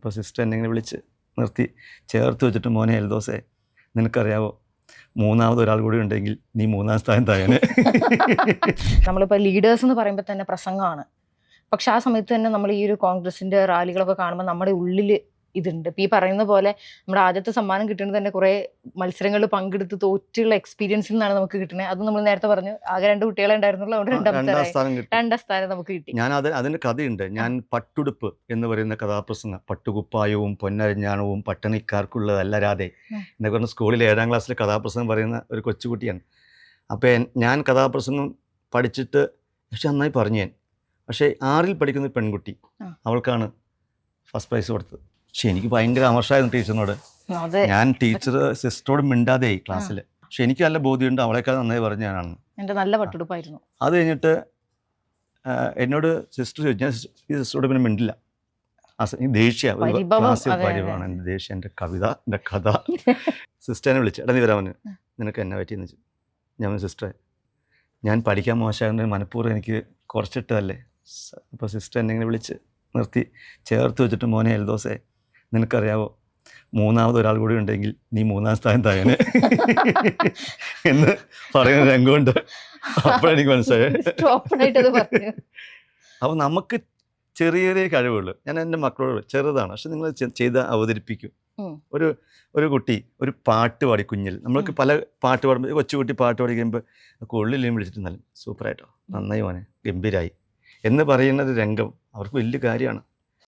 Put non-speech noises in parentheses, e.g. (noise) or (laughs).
അപ്പോൾ സിസ്റ്റർ എന്നെ ഇങ്ങനെ വിളിച്ച് നിർത്തി. ചേർത്ത് വെച്ചിട്ട് മോനെ എൽദോസേ നിനക്കറിയാവോ? മൂന്നാമത് ഒരാൾ കൂടി ഉണ്ടെങ്കിൽ നീ മൂന്നാം സ്ഥാനം തായനെ (laughs) നമ്മളിപ്പോൾ ലീഡേഴ്സ് എന്ന് പറയുമ്പോൾ തന്നെ പ്രസംഗമാണ്. പക്ഷെ ആ സമയത്ത് തന്നെ നമ്മൾ ഈ ഒരു കോൺഗ്രസിന്റെ റാലികളൊക്കെ കാണുമ്പോൾ നമ്മുടെ ഉള്ളിൽ ഇതുണ്ട്. ഇപ്പം ഈ പറയുന്ന പോലെ നമ്മുടെ ആദ്യത്തെ സമ്മാനം കിട്ടുന്നത് തന്നെ കുറേ മത്സരങ്ങളിൽ പങ്കെടുത്ത് തോറ്റുള്ള എക്സ്പീരിയൻസിൽ നിന്നാണ് നമുക്ക് കിട്ടുന്നത്. അത് നമ്മൾ നേരത്തെ പറഞ്ഞു ആകെ രണ്ട് കുട്ടികളെ ഉണ്ടായിരുന്നുള്ളൂ അതുകൊണ്ട് രണ്ടാം സ്ഥാനം നമുക്ക് കിട്ടി. ഞാൻ അത് അതിന്റെ കഥയുണ്ട്. ഞാൻ പട്ടുടുപ്പ് എന്ന് പറയുന്ന കഥാപ്രസംഗം. പട്ടുകുപ്പായവും പൊന്നരഞ്ഞാണവും പട്ടണിക്കാർക്കുള്ളതല്ല രാധെ ഉം. എന്നൊക്കെ പറഞ്ഞ സ്കൂളിൽ ഏഴാം ക്ലാസ്സിൽ കഥാപ്രസംഗം പറയുന്ന ഒരു കൊച്ചുകുട്ടിയാണ്. അപ്പോൾ ഞാൻ കഥാപ്രസംഗം പഠിച്ചിട്ട് പക്ഷെ നന്നായി പറഞ്ഞു ഞാൻ പക്ഷേ ആറിൽ പഠിക്കുന്ന പെൺകുട്ടി അവൾക്കാണ് ഫസ്റ്റ് പ്രൈസ് കൊടുത്തത്. പക്ഷെ എനിക്ക് ഭയങ്കര അമർഷായിരുന്നു ടീച്ചറിനോട്. ഞാൻ ടീച്ചർ സിസ്റ്ററോട് മിണ്ടാതെയായി ക്ലാസ്സിൽ പക്ഷെ എനിക്ക് നല്ല ബോധ്യമുണ്ട് അവളെക്കാൾ നന്നായി പറഞ്ഞു ഞാനാണ് എന്റെ നല്ല പട്ടെടുപ്പായിരുന്നു. അത് കഴിഞ്ഞിട്ട് എന്നോട് സിസ്റ്റർ ചോദിച്ചു. ഞാൻ ഈ സിസ്റ്ററോട് പിന്നെ മിണ്ടില്ല. ദേഷ്യ ക്ലാസ്സിൽ. പരിഭവമാണ്. എന്റെ ദേഷ്യം എന്റെ കവിത എന്റെ കഥ. (laughs) സിസ്റ്ററിനെ വിളിച്ചു. എടാ നീ പറഞ്ഞു നിനക്ക് എന്നെ പറ്റിയെന്ന് വെച്ചു ഞാൻ സിസ്റ്ററെ ഞാൻ പഠിക്കാൻ മോശമായതുകൊണ്ട് മനഃപൂർവം എനിക്ക് കുറച്ചിട്ടതല്ലേ? അപ്പോൾ സിസ്റ്റർ എന്നെ ഇങ്ങനെ വിളിച്ച് നിർത്തി ചേർത്ത് വെച്ചിട്ട് മോനെ എൽദോസേ നിനക്കറിയാവോ? മൂന്നാമത് ഒരാൾ കൂടി ഉണ്ടെങ്കിൽ നീ മൂന്നാം സ്ഥാനം തായനെ എന്ന് പറയുന്ന രംഗമുണ്ട്. അപ്പോഴെനിക്ക് മനസ്സിലായത്. അപ്പോൾ നമുക്ക് ചെറിയ ചെറിയ കഴിവുകൾ ഞാൻ എന്റെ മക്കളോട് ചെറുതാണ് പക്ഷെ നിങ്ങൾ ചെയ്ത് അവതരിപ്പിക്കും. ഒരു ഒരു കുട്ടി ഒരു പാട്ട് പാടി കുഞ്ഞിൽ. നമ്മൾക്ക് പല പാട്ട് പാടുമ്പോൾ കൊച്ചുകുട്ടി പാട്ട് പാടി കഴിയുമ്പോൾ കൊള്ളിലേയും വിളിച്ചിട്ട് നല്ല സൂപ്പറായിട്ടോ. നന്നായി മോനെ ഗംഭീരായി. എന്ന് പറയുന്ന ഒരു രംഗം അവർക്ക് വലിയ കാര്യമാണ്.